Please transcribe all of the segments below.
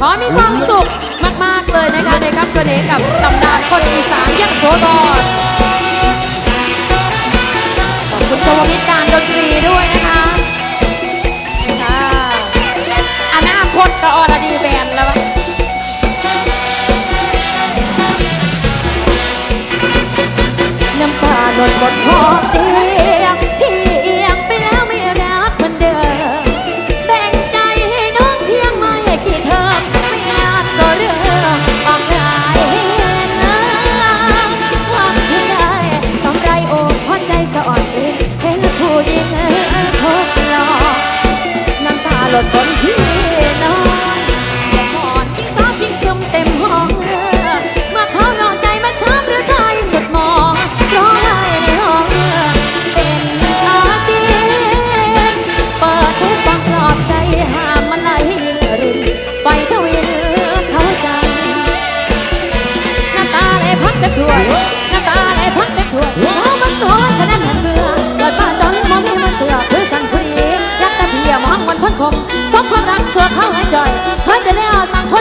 ขอมีความสุขมาก ๆ เลยนะคะ ในครับคืนนี้กับตำนานคนอีสานยังโสธรขอบคุณชมวิตรการดนตรีด้วยนะคะค่อนาคตก็อรดีแบนแล้วน้ำตาหล่นบนคอเตียง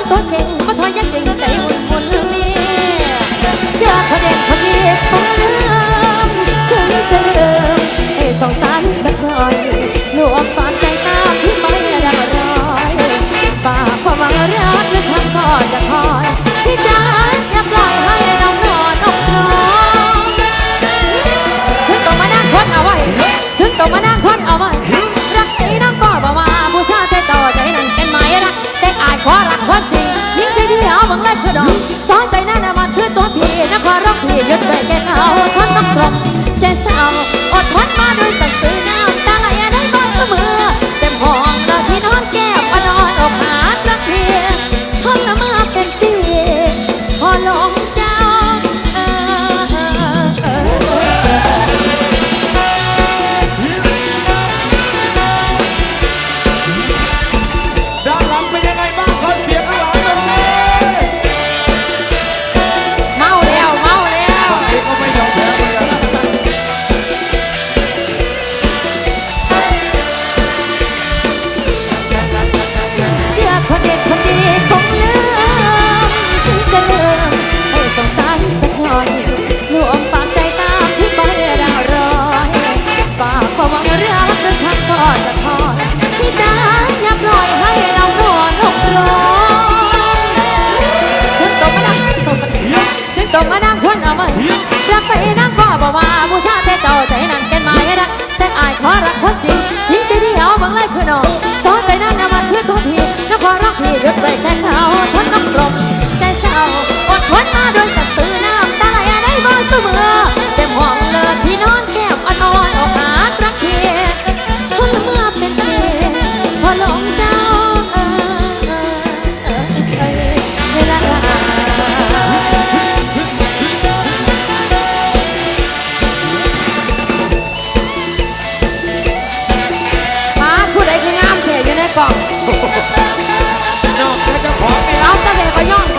tô Yo หยุดไปแต่เขาทนน้ำกลมแสนเศร้าอดทนมาโดยจะซื้อน้ำตาไหลได้บ่เสมอเต็มห้องเลิศที่นอนแก้มอ่อนอ่อนออกหาระเพีทนเมื่อเป็นเทพอหลงเจ้าเออเออเวลมาผู้ใดคืองามแค่อยู่ในกล่อง 么样？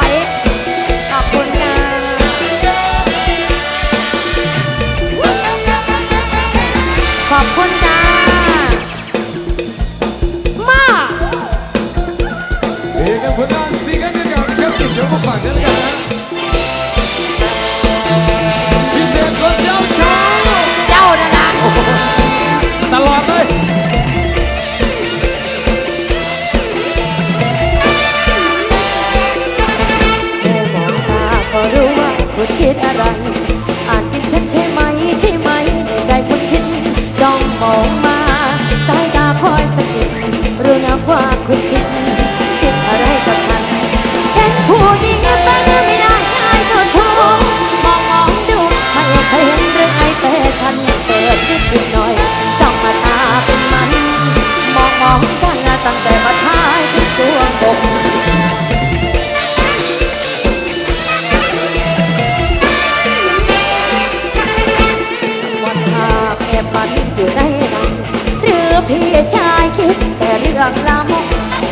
พี่ชายคิดแต่เรื่องลามกเห็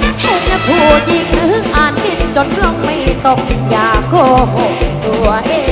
นผู้หญิงนึกอ่านคิดจนลงไม่ตกอยากโกหกตัวเอง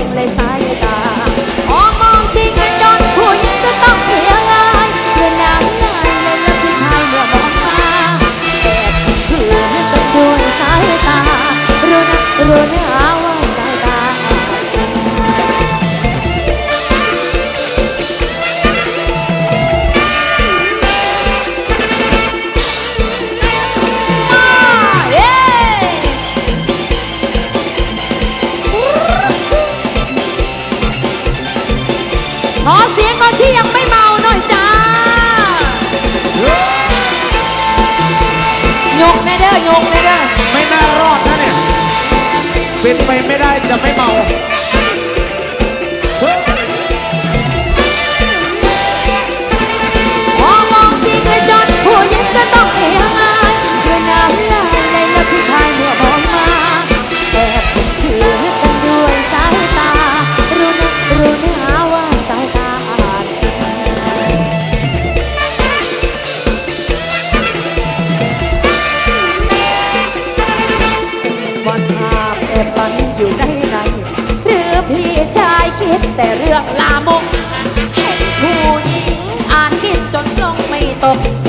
ป็นไปไม่ได้จะไม่เมา Top.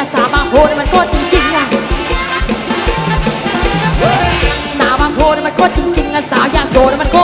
ะสาวบางโพนมันโคตรจริงๆอะสาวบางโพนมันโคตรจริงๆและสาวยาโซนมันโค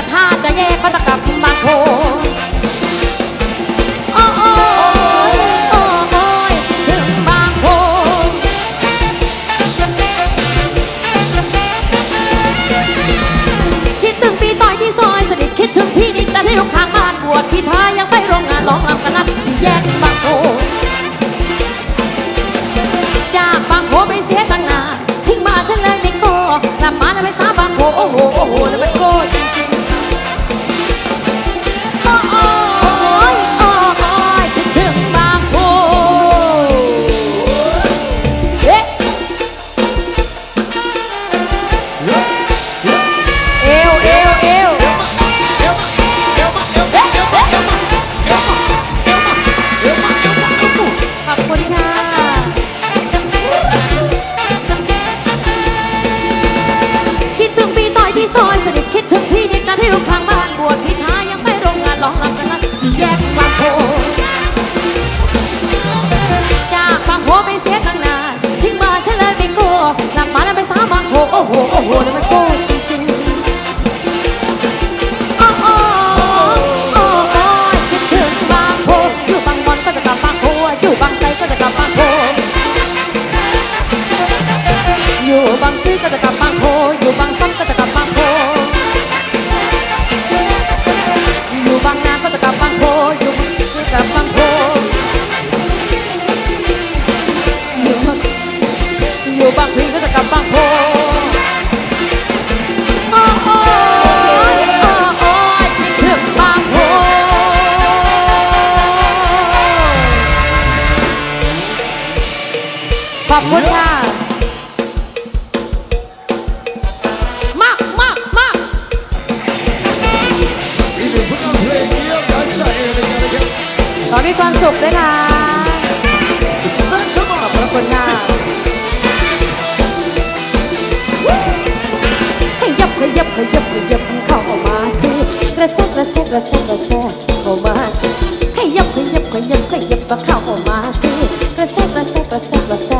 กถ้าจะแยกก็จะ มีความสุขด้วยค่ะ ขอบคุณค่ะ ขยับขยับขยับขยับเข้าออกมาสิกระแซกกระแซกระแซกระแซเข้ามาสิขยับขยับขยับขยับเข้าออกมาสิกระแซกระแซกระแซกระแซ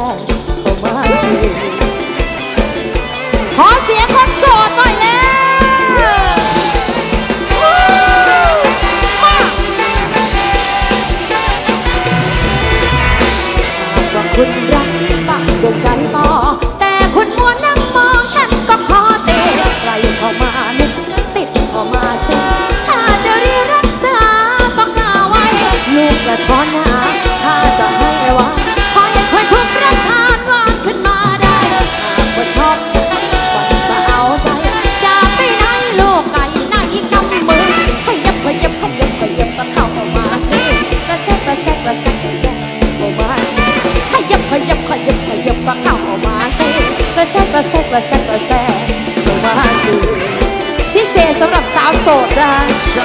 าโสดนะคะ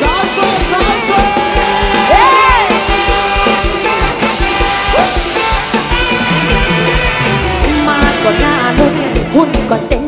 สาโสดสาโสดเย้มากกว่าหน้ารุ่นหุ่นก็เจ๋ง